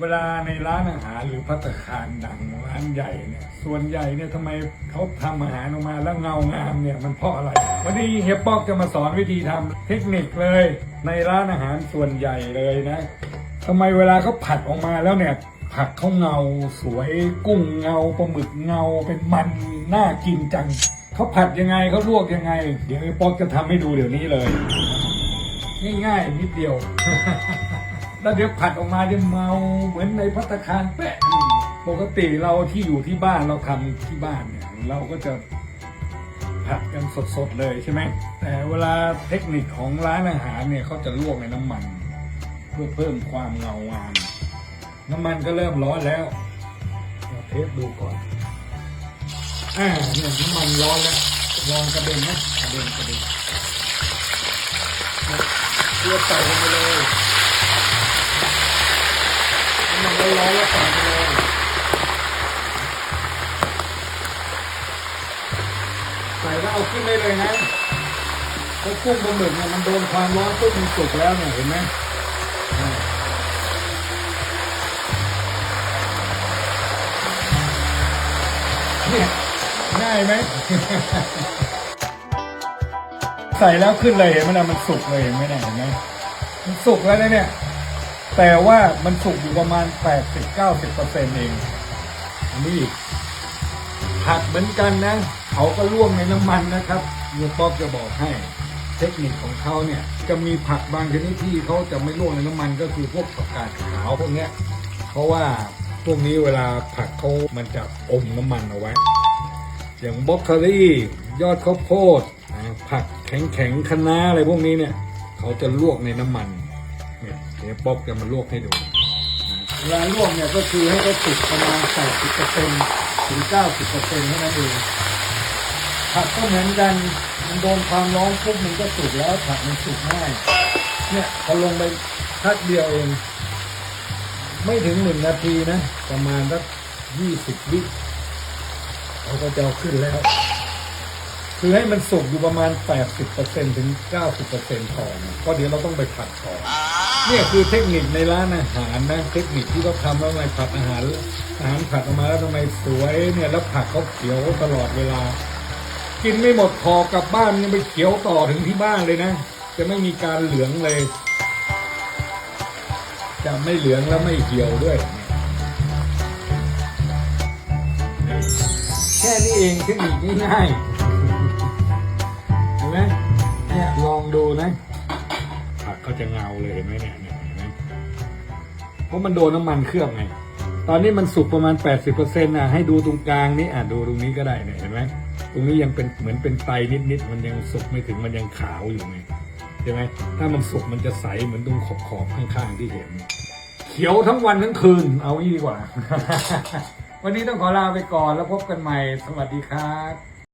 เวลาในร้านอาหารหรือพัตตาคารดังร้านใหญ่เนี่ย ส่วนใหญ่เนี่ยทำไมเขาทำอาหารออกมาแล้วเงางามเนี่ยมันเพราะอะไร วันนี้เฮียป๊อกจะมาสอนวิธีทำเทคนิคเลย ในร้านอาหารส่วนใหญ่เลยนะทำไมเวลาเขาผัดออกมาแล้วเนี่ย ผักเขาเงาสวยกุ้งเงาปลาหมึกเงาเป็นมันน่ากินจังเขาผัดยังไงเขาลวกยังไง เดี๋ยวไอ้ป๊อกจะทำให้ดูเดี๋ยวนี้เลย ง่ายๆนิดเดียว แล้วเดี๋ยวผัดออกมาจะเมาเหมือนในพัตคารแปะปกติเราที่อยู่ที่บ้านเราทำที่บ้านเนี่ย เราก็จะผัดกันสดๆเลยใช่ไหมแต่เวลาเทคนิคของร้านอาหารเนี่ยเขาจะลวกในน้ำมัน เพื่อเพิ่มความเงางาม น้ำมันก็เริ่มร้อนแล้วเราเทสดูก่อนอ่าเนี่ยน้ำมันร้อนแล้วลองกระเด็นนะกระเด็นกระเด็นเพื่อใส่ลงไปเลย น้ำมันร้อนแล้วใส่ไปเลยใส่แล้วเอาขึ้นได้เลยนะเพราะกุ้งปลาหมึกเนี่ยมันโดนความร้อนปุ๊บมันสุกแล้วเนี่ยเห็นไหมเนี่ยง่ายไหมใส่แล้วขึ้นเลยเห็นไหมนะมันสุกเลยเห็นไหมเนี่ยเห็นไหมมันสุกแล้วนะเนี่ย แต่ว่ามันสุกอยู่ประมาณ 80-90%เองอันนี้ผักเหมือนกันนะ เขาก็ลวกในน้ำมันนะครับเฮียป๊อกจะบอกให้เทคนิคของเขาเนี่ย จะมีผักบางชนิดที่เขาจะไม่ลวกในน้ำมันก็คือพวกผักกาดขาวพวกเนี้ย เพราะว่าพวกนี้เวลาผักเขามันจะอมน้ำมันเอาไว้ อย่างบล็อกโคลี่ยอดข้าวโพดผักแข็งแข็งๆคะน้าอะไรพวกนี้เนี่ย เขาจะลวกในน้ำมัน เนี่ยเดี๋ยวป๊อกจะมาลวกให้ดูเวลาลวกเนี่ยก็คือให้เขาสุกประมาณ80%ถึง 90%เท่านั้นเองผักก็เหมือนกันมันโดนความร้อนปุ๊บมันก็สุกแล้วผักมันสุกง่าย เนี่ยพอลงไปพักเดียวเอง ไม่ถึงหนึ่งนาทีนะ ประมาณสักยี่สิบวิเราก็จะเอาขึ้นแล้ว คือให้มันสุกอยู่ประมาณ 80%ถึง 90%พอนะเพราะเดี๋ยวเราต้องไปผัดต่อ เนี่ยคือเทคนิคในร้านอาหารนะเทคนิคที่เขาทำแล้วทำไมผัดอาหารอาหารผัดออกมาแล้วทำไมสวยเนี่ยแล้วผักเขาเขียวตลอดเวลา กินไม่หมดพอกลับบ้านยังไปเขียวต่อถึงที่บ้านเลยนะ จะไม่มีการเหลืองเลย จะไม่เหลืองแล้วไม่เหี่ยวด้วยแค่นี้เองเทคนิคง่ายๆเห็นไหมเนี่ยลองดูนะ กเขาจะเงาเลยเห็นไหมเนี่ยเนี่ยเห็นไหมเพราะมันโดนน้ำมันเครื่องไงตอนนี้มันสุกประมาณ 80%นะให้ดูตรงกลางนี้อะดูตรงนี้ก็ได้เนี่ยเห็นไหมตรงนี้ยังเป็นเหมือนเป็นไตนิดๆมันยังสุกไม่ถึงมันยังขาวอยู่ไงใช่ไหมถ้ามันสุกมันจะใสเหมือนตรงขอบๆข้างๆที่เห็น เขียวทั้งวันทั้งคืน เอางี้ดีกว่า วันนี้ต้องขอลาไปก่อนแล้วพบกันใหม่ สวัสดีครับ